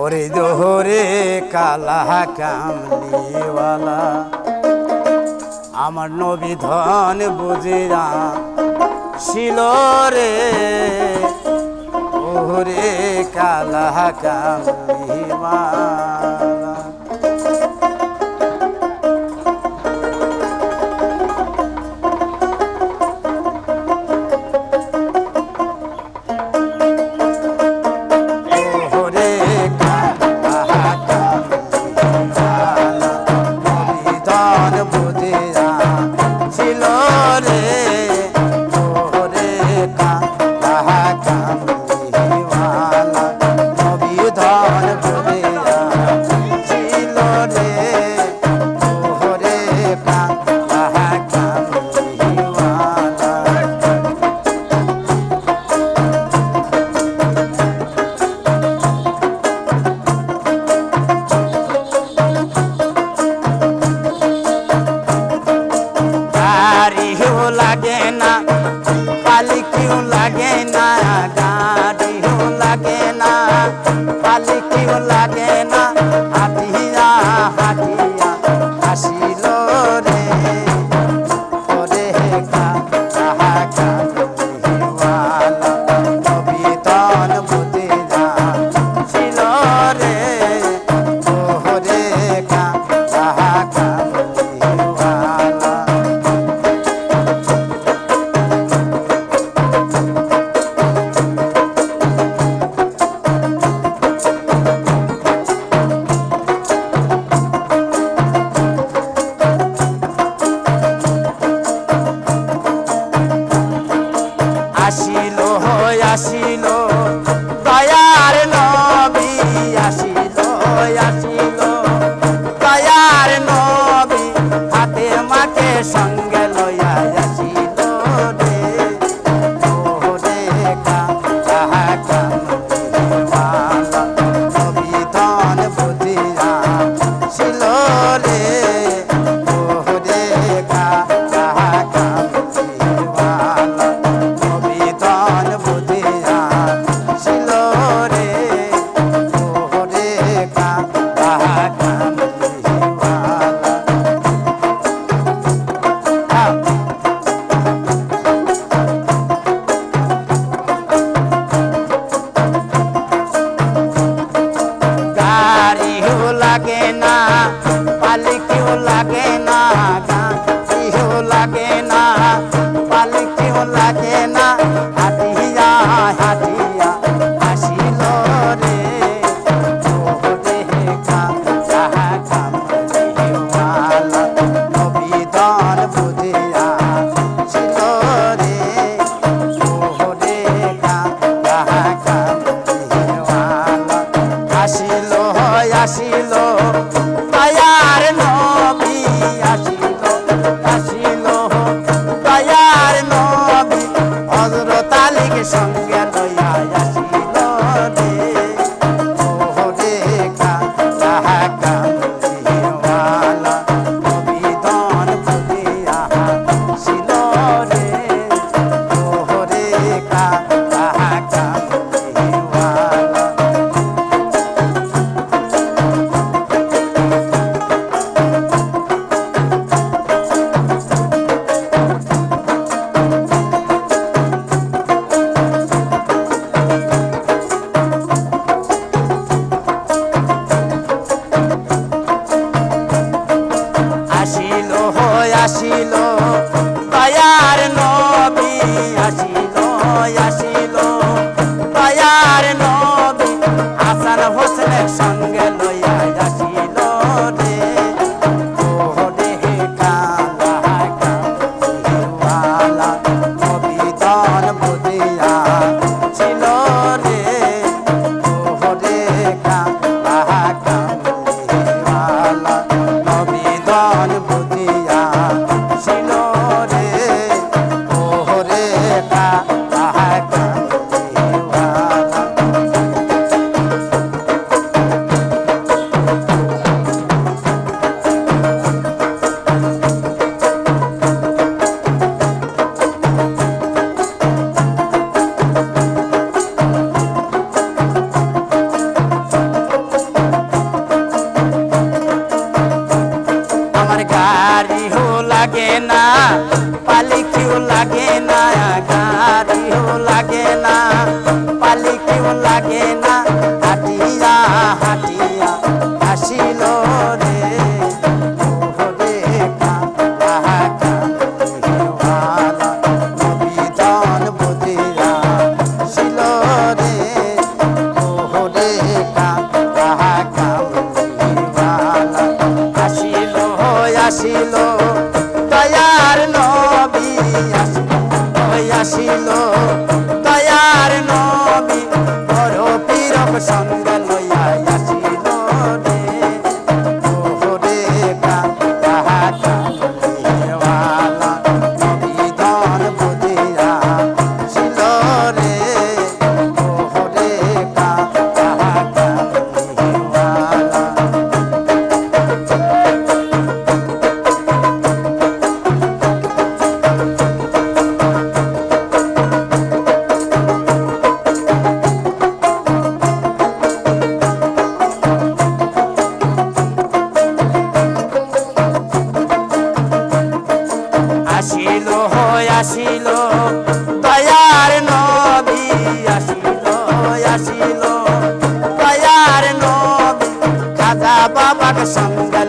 ওরে দোহরে কালা কামলিওয়ালা। আমার নবী ধন বুঝিরা শিল রে। ওরে কালা কামলিওয়ালা। পীরক Sunday.